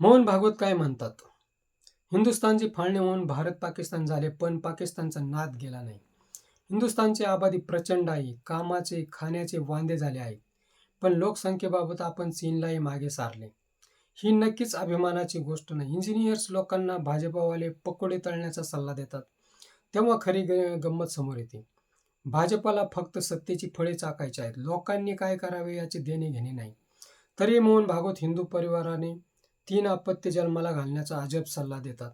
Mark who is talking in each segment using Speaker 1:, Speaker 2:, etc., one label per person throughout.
Speaker 1: मोहन भागवत काय म्हणतात? हिंदुस्थानची फाळणी होऊन भारत पाकिस्तान झाले पण पाकिस्तानचा नाद गेला नाही. हिंदुस्थानची आबादी प्रचंड आहे कामाचे खाण्याचे वांदे झाले आहे पण लोकसंख्येबाबत आपण चीनलाही मागे सारले. ही नक्कीच अभिमानाची गोष्ट नाही. इंजिनियर्स लोकांना भाजपावाले पकोडे तळण्याचा सल्ला देतात. तेव्हा खरी ग गंमत समोर येते. भाजपाला फक्त सत्तेची फळे चाकायची आहेत. लोकांनी काय करावे याचे देणे घेणे नाही. तरी मोहन भागवत हिंदू परिवाराने तीन अपत्य जन्माला घालण्याचा अजब सल्ला देतात.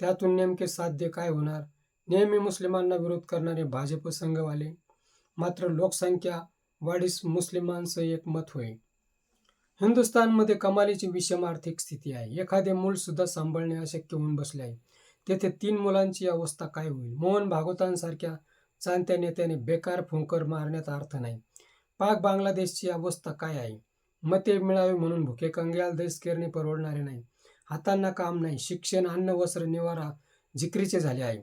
Speaker 1: त्यातून नेमके साध्य काय होणार? नेहमी मुस्लिमांना विरोध करणारे भाजप संघवाले मात्र लोकसंख्या वाढीस मुस्लिमांचं एक मत होईल हिंदुस्थानमध्ये कमालीची विषम आर्थिक स्थिती आहे. एखादे मूल सुद्धा सांभाळणे अशक्य होऊन बसले आहे. तेथे तीन मुलांची अवस्था काय होईल? मोहन भागवतांसारख्या चांत्या नेत्याने बेकार फुंकर मारण्यात अर्थ नाही. पाक बांगलादेशची अवस्था काय आहे? मते मिळावे म्हणून भुके कंग्याल देश करणे परवडणारे नाही. हातांना काम नाही. शिक्षण अन्न वस्त्र निवारा जिकरीचे झाले आहे.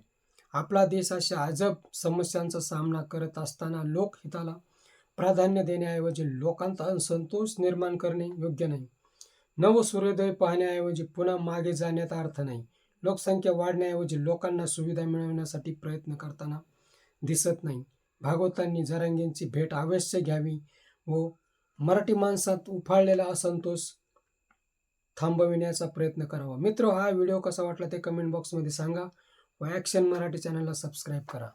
Speaker 1: आपला देश अशा अजब समस्यांचा सामना करत असताना लोकहिताला प्राधान्य देण्याऐवजी लोकांत असंतोष निर्माण करणे योग्य नाही. नव सूर्योदय पाहण्याऐवजी पुन्हा मागे जाण्यात अर्थ नाही. लोकसंख्या वाढण्याऐवजी लोकांना सुविधा मिळवण्यासाठी प्रयत्न करताना दिसत नाही. भागवतांनी जरांगींची भेट अवश्य घ्यावी व मराठी माणसात उफाळलेला असंतोष थांबविण्याचा प्रयत्न करावा. मित्र हा व्हिडिओ कसा वाटला ते कमेंट बॉक्समध्ये सांगा व ॲक्शन मराठी चॅनलला सबस्क्राईब करा.